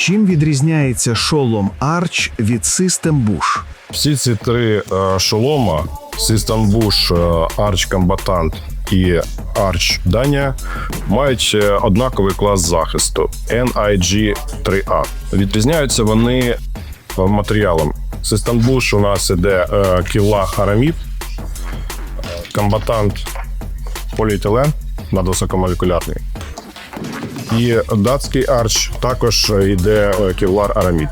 Чим відрізняється шолом Arch від System Bush? Всі ці три е, шолома System Bush, е, Arch Combatant і Arch Dania мають е, однаковий клас захисту NIG-3A. Відрізняються вони е, матеріалом. System Bush у нас іде е, Kevlar Aramid, Combatant поліетилен надвисокомолекулярний. І датський Arch також йде е, Kevlar Aramid.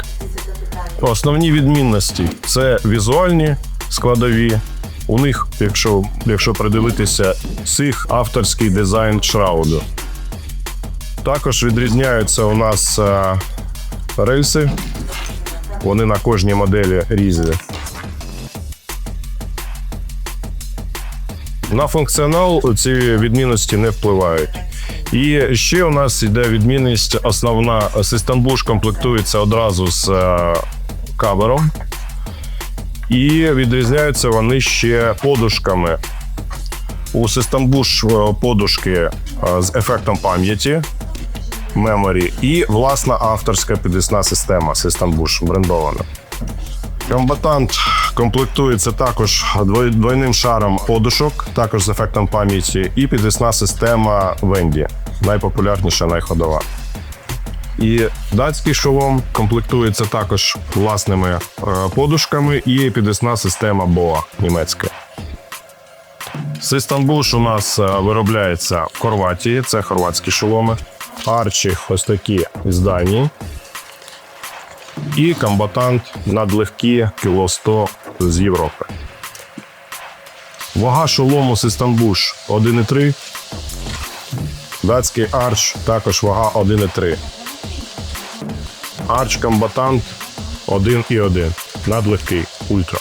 Основні відмінності це візуальні складові. У них, якщо, якщо придивитися, цих авторський дизайн шрауду. Також відрізняються у нас е, рельси. Вони на кожній моделі різні. На функціонал ці відмінності не впливають. І ще у нас йде відмінність основна. Bush комплектується одразу з е, кавером. І відрізняються вони ще подушками. У Bush е, подушки е, з ефектом пам'яті Memory і власна авторська підвісна система System Bush брендована. Комбатант комплектується також двойним шаром подушок, також з ефектом пам'яті, і підвісна система Венді, найпопулярніша, найходова. І датський шолом комплектується також власними е, подушками і підвісна система BOA німецька. Bush у нас е, виробляється в Хорватії, це хорватські шоломи. Арчі ось такі з Данії. І комбатант надлегкі кіло 100 з Європи. Вага шолому Bush 1,3. Датський арч також вага 1,3. Арч комбатант 1,1. Надлегкий ультра.